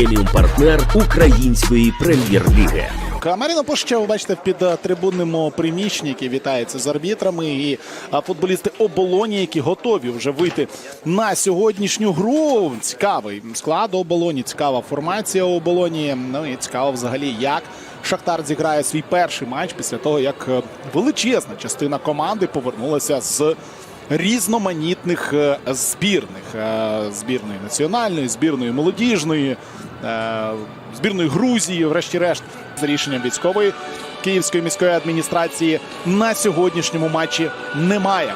преміум партнер української прем'єр-ліги. Маріно Поща, ви бачите, під е, трибунним приміщенні, який вітається з арбітрами, і е, футболісти оболоні, які готові вже вийти на сьогоднішню гру. Цікавий склад оболоні, цікава формація оболоні. Ну і цікаво взагалі, як Шахтар зіграє свій перший матч після того, як е, величезна частина команди повернулася з різноманітних е, збірних Е, збірної національної, збірної молодіжної, е, збірної Грузії, врешті-решт, за рішенням військової Київської міської адміністрації на сьогоднішньому матчі немає.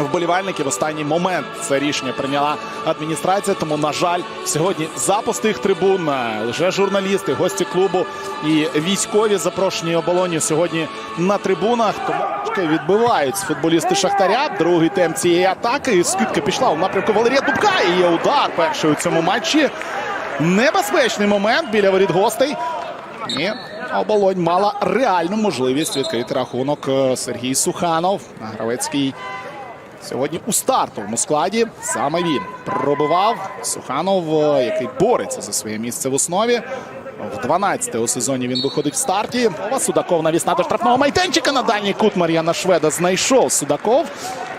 Вболівальників в останній момент це рішення прийняла адміністрація. Тому, на жаль, сьогодні за пустих трибун лише журналісти, гості клубу і військові запрошені оболоні сьогодні на трибунах. Тому трошки відбивають футболісти Шахтаря. Другий темп цієї атаки. І Скидка пішла у напрямку Валерія Дубка. І є удар перший у цьому матчі. Небезпечний момент біля воріт гостей. І оболонь мала реальну можливість відкрити рахунок Е, Сергій Суханов. Гравецький Сьогодні у стартовому складі саме він пробивав Суханов, е, який бореться за своє місце в основі. В 12-те у сезоні він виходить в старті. Судаков навіс до штрафного майданчика на дальній кут Мар'яна Шведа знайшов Судаков,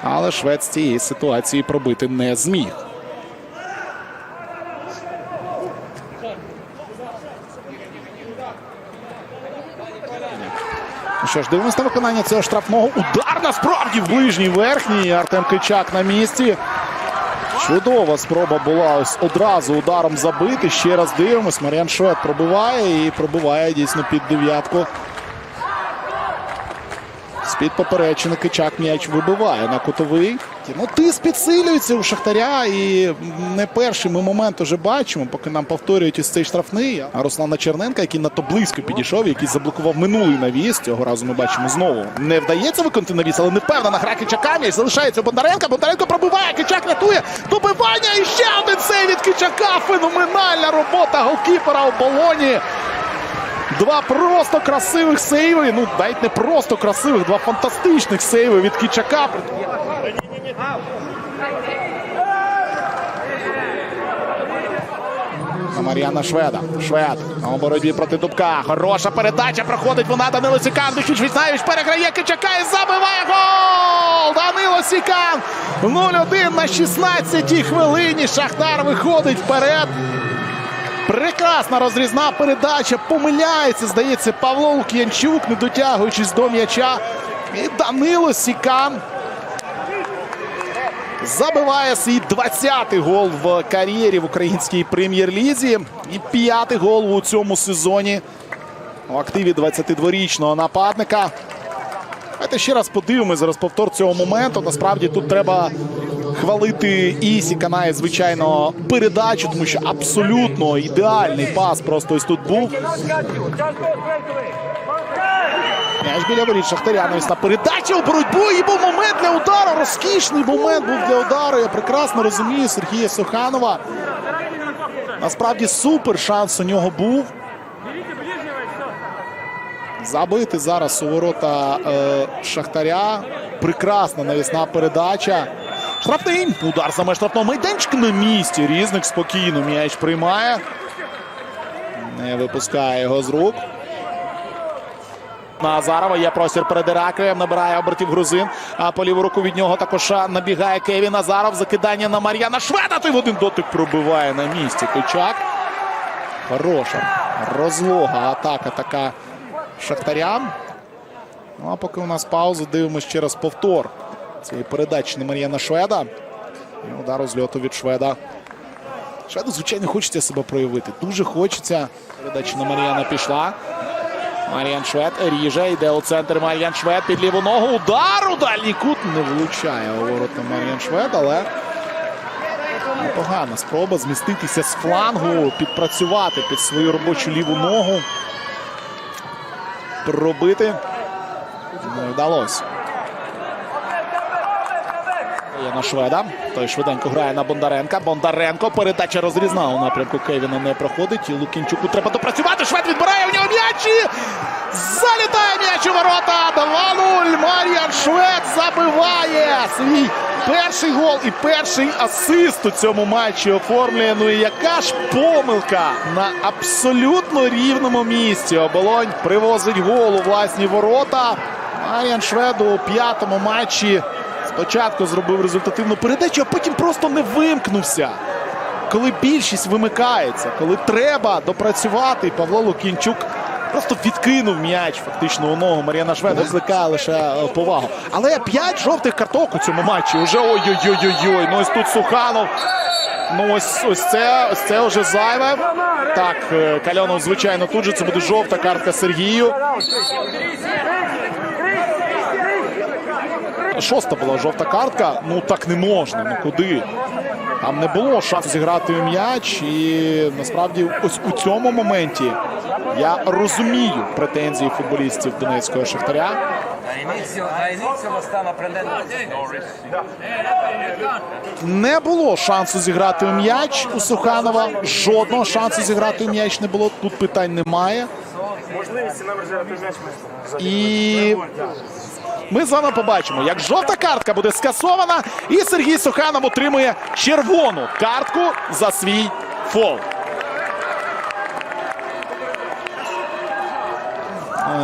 але Швед з цієї ситуації пробити не зміг. Ну Що ж, дивимося на виконання цього штрафного. Удар насправді в ближній верхній. Артем Кичак на місці. Чудова спроба була ось одразу ударом забити. Ще раз дивимось. Мар'ян Швед пробиває і пробиває дійсно під дев'ятку. З-під поперечини Кичак м'яч вибиває на кутовий. Ну, тиск підсилюється у Шахтаря. І не перший ми момент уже бачимо, поки нам повторюють ось цей штрафний. А Руслана Черненка, який надто близько підійшов, який заблокував минулий навіс. Цього разу ми бачимо знову. Не вдається виконати навіс, але непевна гра Кичака. М'яч залишається у Бондаренка. Бондаренко пробиває. Кичак рятує. Добивання. І ще один сей від Кичака. Феноменальна робота голкіпера у болоні. Два просто красивих сейви. Ну, навіть не просто красивих, два фантастичних сейви від Кичака. На Мар'яна Шведа. Швед на боротьбі проти Дубка. Хороша передача. Проходить вона Данило Сікан. Духіч Віцнаєвич переграє Кичака і забиває гол! Данило Сікан. 0-1 на 16-й хвилині. Шахтар виходить вперед. Прекрасна розрізна передача. Помиляється, здається, Павло Лук'янчук, не дотягуючись до м'яча. І Данило Сікан забиває свій 20-й гол в кар'єрі в українській прем'єр-лізі. І п'ятий гол у цьому сезоні у активі 22-річного нападника. Давайте ще раз подивимось зараз повтор цього моменту. Насправді тут треба хвалити і Сікана, звичайно, передачу, тому що абсолютно ідеальний пас просто ось тут був. М'яч біля воріт Шахтаря навісна передача у боротьбу. І був момент для удару. Розкішний момент був для удару. Я прекрасно розумію Сергія Суханова. Насправді супер шанс у нього був. Забити зараз у ворота е, Шахтаря. Прекрасна навісна передача. Штрафний. Удар за меж штрафного майданчика на місці. Різник спокійно м'яч приймає. Не випускає його з рук. На Азарова є простір перед Іракливем. Набирає обертів грузин. А по ліву руку від нього також набігає Кевін Азаров. Закидання на Мар'яна Шведа. Той в один дотик пробиває на місці. Кичак. Хороша розлога атака така Шахтарям. Ну а поки у нас пауза, дивимося ще раз повтор цієї передачі на Мар'яна Шведа. І удар з льоту від Шведа. Шведу, звичайно, хочеться себе проявити. Дуже хочеться. Передача на Мар'яна пішла. Мар'ян Швед ріже, йде у центр Мар'ян Швед під ліву ногу. Удар у дальній кут не влучає у ворота Мар'ян Швед, але непогана спроба зміститися з флангу, підпрацювати під свою робочу ліву ногу. Пробити не вдалося. Є на Шведа. Той швиденько грає на Бондаренка. Бондаренко. Передача розрізна у напрямку Кевіна не проходить. І Лукінчуку треба допрацювати. Швед відбирає у нього м'яч. і Залітає м'яч у ворота. 2-0. Мар'ян Швед забиває свій Перший гол і перший асист у цьому матчі оформлює. Ну і яка ж помилка на абсолютно рівному місці. Оболонь привозить гол у власні ворота. Мар'ян Шведу у п'ятому матчі спочатку зробив результативну передачу, а потім просто не вимкнувся. Коли більшість вимикається, коли треба допрацювати, Павло Лукінчук просто відкинув м'яч фактично у ногу Мар'яна Шведа, викликає лише е, повагу. Але п'ять жовтих карток у цьому матчі. Уже ой-ой-ой-ой-ой. Ну ось тут Суханов. Ну ось ось це ось це вже зайве. Так, е, Кальонов, звичайно, тут же це буде жовта картка Сергію. Шоста була жовта картка. Ну так не можна. Ну куди? Там не було шансу зіграти у м'яч. І насправді, ось у цьому моменті я розумію претензії футболістів Донецького Шахтаря. Не було шансу зіграти у м'яч у Суханова. Жодного шансу зіграти у м'яч не було. Тут питань немає. Можливості нам розіграти м'яч І ми з вами побачимо, як жовта картка буде скасована, і Сергій Суханов отримує червону картку за свій фол.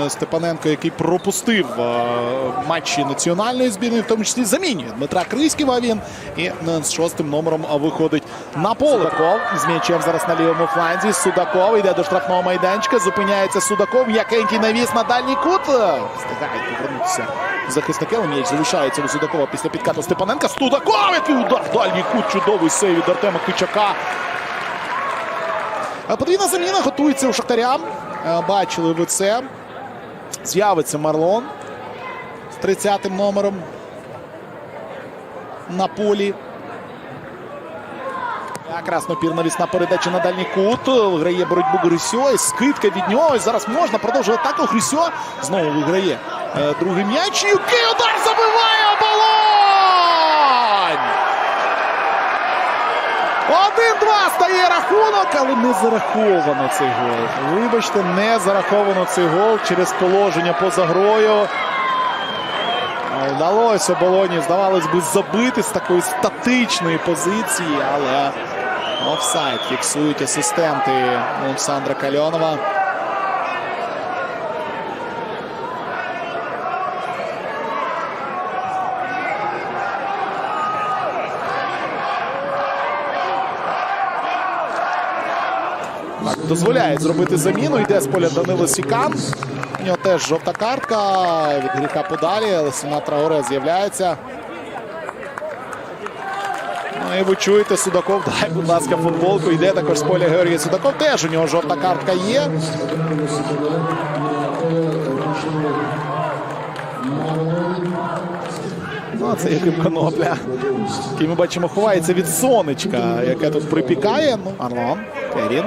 Степаненко, який пропустив е, матчі національної збірної, в тому числі замінює Дмитра Криськіва. Він і е, з шостим номером е, виходить на поле. Судаков з м'ячем зараз на лівому фланзі. Судаков йде до штрафного майданчика. Зупиняється Судаков. М'якенький навіс на дальній кут. Е, Встигають повернутися захисники. М'яч залишається у Судакова після підкату Степаненка. Судаков, який удар в дальній кут. Чудовий сейв від Артема Кичака. Е, Подвійна заміна готується у Шахтаря. Е, Бачили ви це. З'явиться Марлон з 30-м номером на полі. Якраз напір навісна передача на дальній кут. Виграє боротьбу Грисьо. І скидка від нього. І зараз можна продовжувати атаку. Грисьо знову виграє е, другий м'яч. І удар забиває оболонь! Один-два стає рахунок, але не зараховано цей гол. Вибачте, не зараховано цей гол через положення поза грою. Вдалося Болоні, здавалось би, забити з такої статичної позиції, але офсайд фіксують асистенти Олександра Кальонова. Так, дозволяють зробити заміну. Йде з поля Данило Сікан. У нього теж жовта картка. Від гріха подалі. Лесіна Траоре з'являється. Ну і ви чуєте, Судаков, дай, будь ласка, футболку. Йде також з поля Георгій Судаков. Теж у нього жовта картка є. Ну, це Яким Конопля, який ми бачимо, ховається від сонечка, яке тут припікає. Ну, Арлон, Кевін.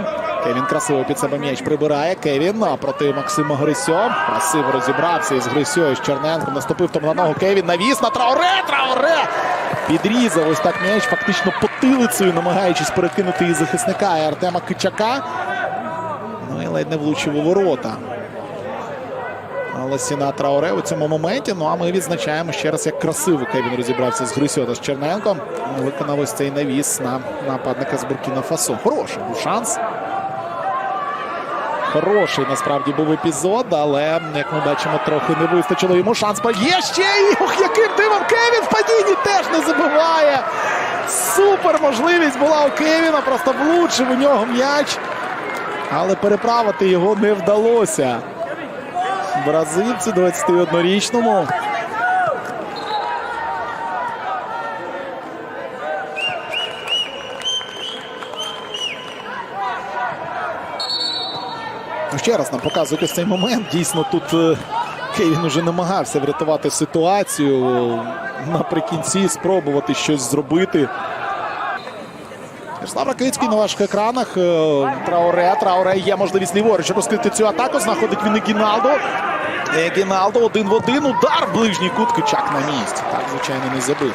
Кевін красиво під себе м'яч прибирає. Кевін проти Максима Грисьо. Красиво розібрався із Грисьо, із Черненком. Наступив там на ногу Кевін. Навіс на Трауре! Трауре! Підрізав ось так м'яч, фактично потилицею, намагаючись перекинути і захисника і Артема Кичака. Ну і ледь не влучив у ворота. Лосіна Трауре у цьому моменті. Ну а ми відзначаємо ще раз, як красиво Кевін розібрався з Грисьо та з Черненком. Виконав ось цей навіс на нападника з Буркіна Фасо. Хороший був шанс. Хороший насправді був епізод, але як ми бачимо, трохи не вистачило йому шанс. Є ще і ох, яким дивом Кевін в падінні теж не забиває. Супер можливість була у Кевіна. Просто влучив у нього м'яч. Але переправити його не вдалося. Бразильці 21-річному. Ще раз нам показують ось цей момент. Дійсно, тут е, Кевін уже намагався врятувати ситуацію. Наприкінці спробувати щось зробити. Ярослав Ракицький на ваших екранах. Е, Трауре. Трауре є можливість ліворуч розкрити цю атаку. Знаходить він і Гіналдо. Гіналдо один в один. Удар ближній кут. Кичак на місці. Так, звичайно, не забив.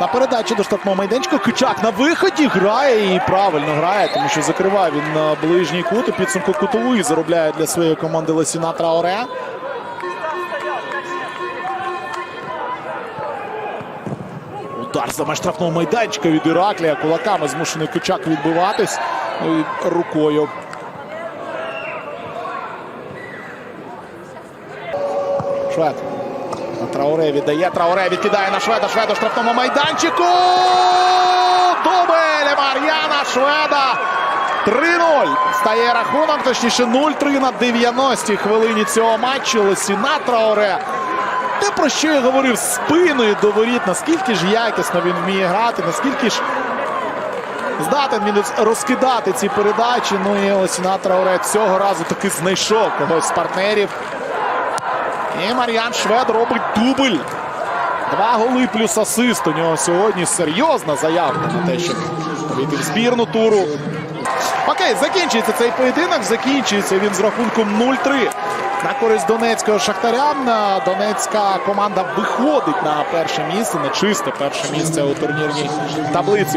На передачі до штрафного майданчика. Кичак на виході грає і правильно грає, тому що закриває він на ближній кут. У підсумку кутовий заробляє для своєї команди Лесіна Траоре. Удар за меж штрафного майданчика від Іраклія. Кулаками змушений Кичак відбиватись. Ну рукою. Швед. Трауре віддає. Трауре відкидає на Шведа. Шведа штрафному майданчику. Дубль Мар'яна Шведа. 3-0. Стає рахунок, точніше 0-3 на 90-й хвилині цього матчу. Лесіна Трауре. Те, про що я говорив, спиною до воріт, наскільки ж якісно він вміє грати, наскільки ж здатен він розкидати ці передачі. Ну і Лесіна Трауре цього разу таки знайшов когось з партнерів. І Мар'ян Швед робить дубль. Два голи плюс асист. У нього сьогодні серйозна заявка на те, щоб вийти в збірну туру. Окей, закінчується цей поєдинок. Закінчується він з рахунком 0-3 на користь Донецького Шахтаря. Донецька команда виходить на перше місце, на чисте перше місце у турнірній таблиці.